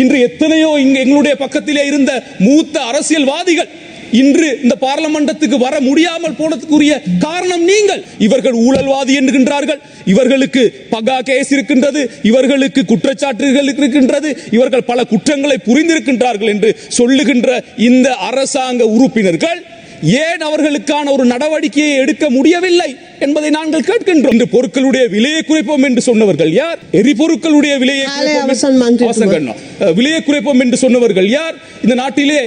இன்று எத்தனையோ இங்க எங்களுடைய பக்கத்திலே இருந்த மூத்த அரசியல்வாதிகள் இன்று இந்த பார்லமெண்டத்துக்கு வர முடியாமல் போனதுக்குரிய காரணம் நீங்கள். இவர்கள் ஊழல்வாதி என்கின்றார்கள். இவர்களுக்கு பகா கேஸ் இருக்கின்றது. இவர்களுக்கு குற்றச்சாட்டுகள் இருக்கின்றது. இவர்கள் பல குற்றங்களை புரிந்திருக்கின்றார்கள் என்று சொல்லுகின்ற இந்த அரசாங்க உறுப்பினர்கள் ஏன் அவர்களுக்கான ஒரு நடவடிக்கையை எடுக்க முடியவில்லை என்பதை நாங்கள் கேட்கின்றோம். இந்த பொருட்களுடைய விலையை குறைப்போம் என்று சொன்னவர்கள் யார்? எரிபொருட்களுடைய விலையை விலையை குறைப்போம் என்று சொன்னவர்கள் யார்? இந்த நாட்டிலே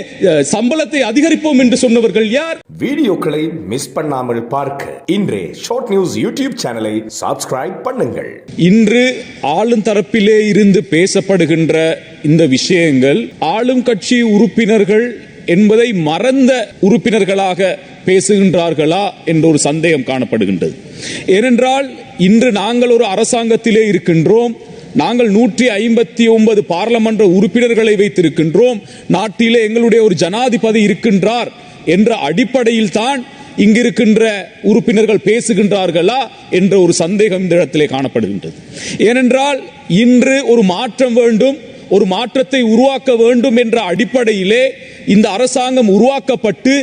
சம்பளத்தை அதிகரிப்போம் என்று சொன்னவர்கள் யார்? வீடியோக்களை மிஸ் பண்ணாமல் பார்க்க இன்றே ஷார்ட் நியூஸ் யூடியூப் சேனலை சப்ஸ்கிரைப் பண்ணுங்கள். இன்று ஆளும் தரப்பிலே இருந்து பேசப்படுகின்ற இந்த விஷயங்கள் ஆளும் கட்சி உறுப்பினர்கள் என்பதை மறந்த உறுப்பினர்களாக பேசுகின்றார்களா என்ற ஒரு சந்தேகம் காணப்படுகின்றது. ஏனென்றால் இன்று நாங்கள் ஒரு அரசாங்கத்திலே இருக்கின்றோம் நாங்கள் நூற்றி ஐம்பத்தி ஒன்பது பாராளுமன்ற உறுப்பினர்களை வைத்திருக்கின்றோம் நாட்டிலே எங்களுடைய ஒரு ஜனாதிபதி இருக்கின்றார் என்ற அடிப்படையில் தான் இங்கிருக்கின்ற உறுப்பினர்கள் பேசுகின்றார்களா என்ற ஒரு சந்தேகம் இந்த இடத்திலே காணப்படுகின்றது. ஏனென்றால் இன்று ஒரு மாற்றம் வேண்டும் ஒரு மாற்றத்தை உருவாக்க வேண்டும் என்ற அடிப்படையிலே இந்த அரசாங்கம் உருவாக்கப்பட்டு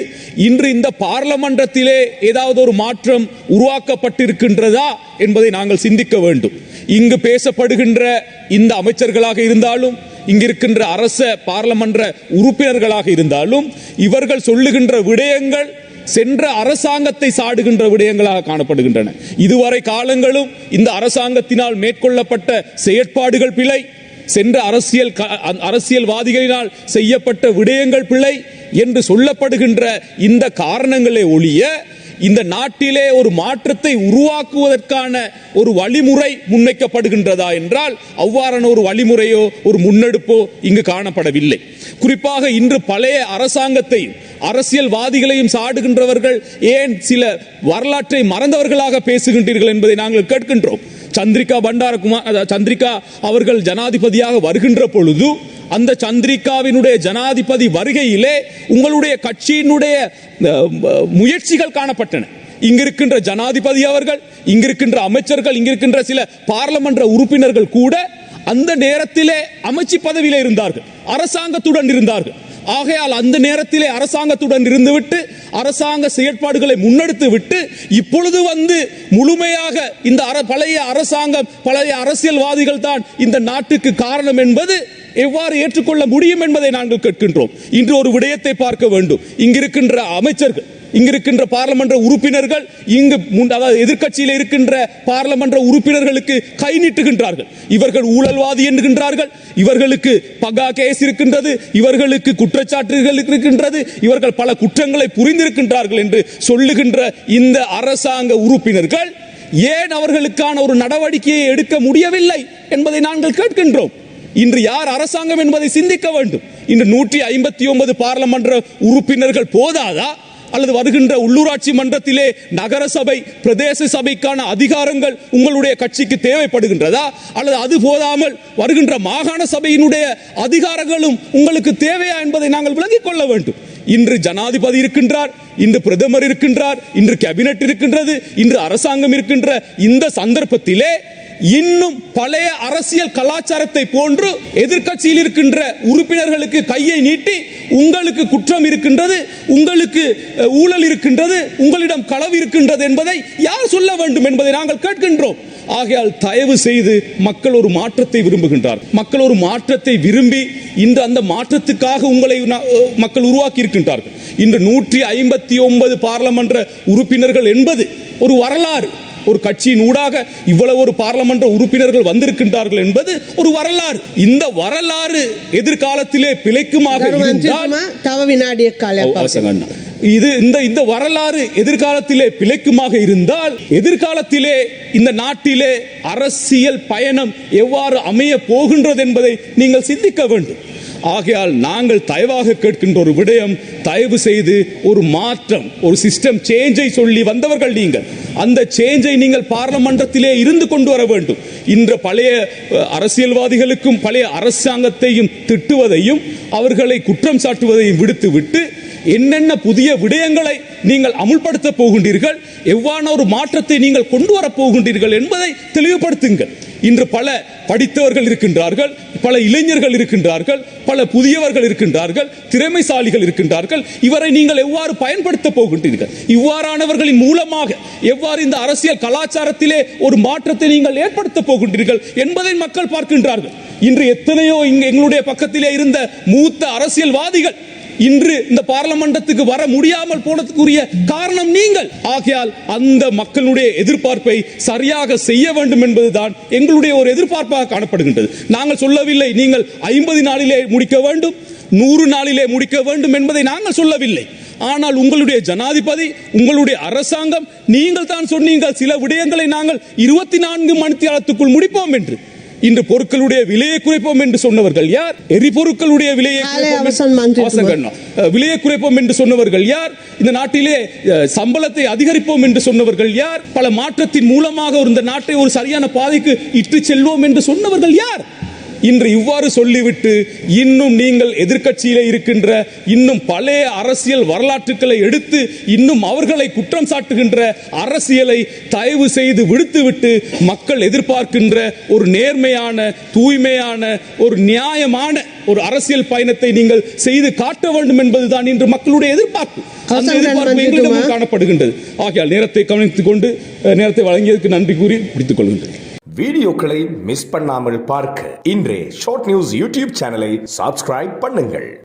இன்று இந்த பார்லமன்றத்திலே ஏதாவது ஒரு மாற்றம் உருவாக்கப்பட்டிருக்கின்றதா என்பதை நாங்கள் சிந்திக்க வேண்டும். இங்கு பேசப்படுகின்ற இந்த அமைச்சர்களாக இருந்தாலும் இங்கிருக்கின்ற அரச பார்லமன்ற உறுப்பினர்களாக இருந்தாலும் இவர்கள் சொல்லுகின்ற விடயங்கள் சென்ற அரசாங்கத்தை சாடுகின்ற விடயங்களாக காணப்படுகின்றன. இதுவரை காலங்களும் இந்த அரசாங்கத்தினால் மேற்கொள்ளப்பட்ட செயற்பாடுகள் பிழை. சென்ற அரசியல் க- அரசியல்வாதிகளினால் செய்யப்பட்ட விடயங்கள் பிள்ளை என்று சொல்லப்படுகின்ற இந்த காரணங்களை ஒழிய இந்த நாட்டிலே ஒரு மாற்றத்தை உருவாக்குவதற்கான ஒரு வழிமுறை முன்வைக்கப்படுகின்றதா என்றால் அவ்வாறான ஒரு வழிமுறையோ ஒரு முன்னெடுப்போ இங்கு காணப்படவில்லை. குறிப்பாக இன்று பழைய அரசாங்கத்தையும் அரசியல்வாதிகளையும் சாடுகின்றவர்கள் ஏன் சில வரலாற்றை மறந்தவர்களாக பேசுகின்றீர்கள் என்பதை நாங்கள் கேட்கின்றோம். சந்திரிகா பண்டாரகுமார் சந்திரிகா அவர்கள் ஜனாதிபதியாக வருகின்ற பொழுது அந்த சந்திரிகாவினுடைய ஜனாதிபதி வருகையிலே உங்களுடைய கட்சியினுடைய முயற்சிகள் காணப்பட்டன. இங்கிருக்கின்ற ஜனாதிபதி அவர்கள் இங்கிருக்கின்ற அமைச்சர்கள் இங்கிருக்கின்ற சில பார்லமன்ற உறுப்பினர்கள் கூட அந்த நேரத்திலே அமைச்சு பதவியில் இருந்தார்கள். அரசாங்கத்துடன் இருந்தார்கள். ஆகையால் அந்த நேரத்திலே அரசாங்கத்துடன் இருந்துவிட்டு அரசாங்க செயற்பாடுகளை முன்னெடுத்து விட்டு இப்பொழுது வந்து முழுமையாக இந்த அர- பழைய அரசாங்கம் பழைய அரசியல்வாதிகள் தான் இந்த நாட்டுக்கு காரணம் என்பது எவ்வாறு ஏற்றுக்கொள்ள முடியும் என்பதை நாங்கள் கேட்கின்றோம். இன்று ஒரு விடயத்தை பார்க்க வேண்டும். இங்கிருக்கின்ற அமைச்சர்கள் இங்கிருக்கின்ற பாராளுமன்ற உறுப்பினர்கள் இங்கு அதாவது எதிர்க்கட்சியில் இருக்கின்ற பாராளுமன்ற உறுப்பினர்களுக்கு கை நீட்டுகின்றார்கள். இவர்கள் ஊழல்வாதி என்கின்றார்கள். இவர்களுக்கு பகா கேஸ் இருக்கின்றது. இவர்களுக்கு குற்றச்சாட்டுகள் இருக்கின்றது. இவர்கள் பல குற்றங்களை புரிந்திருக்கின்றார்கள் என்று சொல்லுகின்ற இந்த அரசாங்க உறுப்பினர்கள் ஏன் அவர்களுக்கான ஒரு நடவடிக்கையை எடுக்க முடியவில்லை என்பதை நாங்கள் கேட்கின்றோம். இன்று யார் அரசாங்கம் என்பதை சிந்திக்க வேண்டும். இன்று நூற்றி ஐம்பத்தி ஒன்பது பாராளுமன்ற உறுப்பினர்கள் போதாதா? அல்லது வருகின்ற உள்ளூராட்சி மன்றத்திலே நகர சபை பிரதேச சபைக்கான அதிகாரங்கள் உங்களுடைய கட்சிக்கு தேவைப்படுகின்றதா? அல்லது அது போதாமல் வருகின்ற மாகாண சபையினுடைய அதிகாரங்களும் உங்களுக்கு தேவையா என்பதை நாங்கள் விளங்கிக் கொள்ள வேண்டும். இன்று ஜனாதிபதி இருக்கின்றார் இன்று பிரதமர் இருக்கின்றார் இன்று கேபினெட் இருக்கின்றது இன்று அரசாங்கம் இருக்கின்ற இந்த சந்தர்ப்பத்திலே இன்னும் பழைய அரசியல் கலாச்சாரத்தை போன்று எதிர்க்கட்சியில் இருக்கின்ற உறுப்பினர்களுக்கு கையை நீட்டி உங்களுக்கு குற்றம் இருக்கின்றது உங்களுக்கு ஊழல் இருக்கின்றது உங்களிடம் களவு இருக்கின்றது என்பதை யார் சொல்ல வேண்டும் என்பதை நாங்கள் கேட்கின்றோம். ஆகையால் தயவு செய்து மக்கள் ஒரு மாற்றத்தை விரும்புகின்றார். மக்கள் ஒரு மாற்றத்தை விரும்பி இன்று அந்த மாற்றத்துக்காக உங்களை மக்கள் உருவாக்கி இருக்கின்றார்கள் இன்று நூற்றி ஐம்பத்தி ஒன்பது பாராளுமன்ற உறுப்பினர்கள் என்பது ஒரு வரலாறு. ஒரு கட்சியின் ஊடாக இவ்வளவு ஒரு பாராளுமன்ற உறுப்பினர்கள் வந்திருக்கின்றார்கள் என்பது ஒரு வரலாறு. இந்த வரலாறு எதிர்காலத்திலே பிழைக்குமாக இது இந்த இந்த வரலாறு எதிர்காலத்திலே பிழைக்குமாக இருந்தால் எதிர்காலத்திலே இந்த நாட்டிலே அரசியல் பயணம் எவ்வாறு அமைய போகின்றது என்பதை நீங்கள் சிந்திக்க வேண்டும். ஆகையால் நாங்கள் தயவாக கேட்கின்ற ஒரு விடயம் தயவு செய்து ஒரு மாற்றம் ஒரு சிஸ்டம் சேஞ்சை சொல்லி வந்தவர்கள் நீங்கள். அந்த சேஞ்சை நீங்கள் பார்லமன்றத்திலே இருந்து கொண்டு வர வேண்டும். இன்று பழைய அரசியல்வாதிகளுக்கும் பழைய அரசாங்கத்தையும் திட்டுவதையும் அவர்களை குற்றம் சாட்டுவதையும் விடுத்துவிட்டு என்னென்ன புதிய விடயங்களை நீங்கள் அமுல்படுத்த போகின்றீர்கள் எவ்வாறான ஒரு மாற்றத்தை நீங்கள் கொண்டு வர போகின்றீர்கள் என்பதை தெளிவுபடுத்துங்கள். இன்று பல படித்தவர்கள் இருக்கின்றார்கள் பல இளைஞர்கள் இருக்கின்றார்கள் பல புதியவர்கள் இருக்கின்றார்கள் திறமைசாலிகள் இருக்கின்றார்கள். இவரை நீங்கள் எவ்வாறு பயன்படுத்த போகின்றீர்கள்? இவ்வாறானவர்களின் மூலமாக எவ்வாறு இந்த அரசியல் கலாச்சாரத்திலே ஒரு மாற்றத்தை நீங்கள் ஏற்படுத்த போகின்றீர்கள் என்பதை மக்கள் பார்க்கின்றார்கள். இன்று எத்தனையோ இங்கு எங்களுடைய பக்கத்திலே இருந்த மூத்த அரசியல்வாதிகள் இன்று இந்த பார்லமெண்டத்துக்கு வர முடியாமல் போனதுக்குரிய காரணம் நீங்கள். ஆகையால் அந்த மக்களுடைய எதிர்பார்ப்பை சரியாக செய்ய வேண்டும் என்பதுதான் எங்களுடைய ஒரு எதிர்பார்ப்பாக காணப்படுகின்றது. நாங்கள் சொல்லவில்லை நீங்கள் ஐம்பது நாளிலே முடிக்க வேண்டும் நூறு நாளிலே முடிக்க வேண்டும் என்பதை நாங்கள் சொல்லவில்லை. ஆனால் உங்களுடைய ஜனாதிபதி உங்களுடைய அரசாங்கம் நீங்கள் தான் சொன்னீங்கள் சில விடயங்களை நாங்கள் இருபத்தி நான்கு மணித்தியாலத்துக்குள் முடிப்போம் என்று. இன்று பொருட்களுடைய விலையை குறைப்போம் என்று சொன்னவர்கள் யார்? எரிபொருட்களுடைய விலையை விலையை குறைப்போம் என்று சொன்னவர்கள் யார்? இந்த நாட்டிலே சம்பளத்தை அதிகரிப்போம் என்று சொன்னவர்கள் யார்? பல மாற்றத்தின் மூலமாக இந்த நாட்டை ஒரு சரியான பாதைக்கு இட்டு செல்வோம் என்று சொன்னவர்கள் யார்? இன்று இவ்வாறு சொல்லிவிட்டு இன்னும் நீங்கள் எதிர்க்கட்சியிலே இருக்கின்ற இன்னும் பழைய அரசியல் வரலாற்றுக்களை எடுத்து இன்னும் அவர்களை குற்றம் சாட்டுகின்ற அரசியலை தயவு செய்து விடுத்துவிட்டு மக்கள் எதிர்பார்க்கின்ற ஒரு நேர்மையான தூய்மையான ஒரு நியாயமான ஒரு அரசியல் பயணத்தை நீங்கள் செய்து காட்ட வேண்டும் என்பதுதான் இன்று மக்களுடைய எதிர்பார்ப்பு. அந்த எதிர்பார்ப்பு? எங்களிடமும் காணப்படுகின்றது. ஆகையால் நேரத்தை கவனித்துக் கொண்டு நேரத்தை வழங்கியதற்கு நன்றி கூறி முடித்துக் கொள்கின்றேன். வீடியோக்களை மிஸ் பண்ணாமல் பார்க்க. இன்றே ஷார்ட் நியூஸ் யூடியூப் சேனலை சப்ஸ்கிரைப் பண்ணுங்கள்.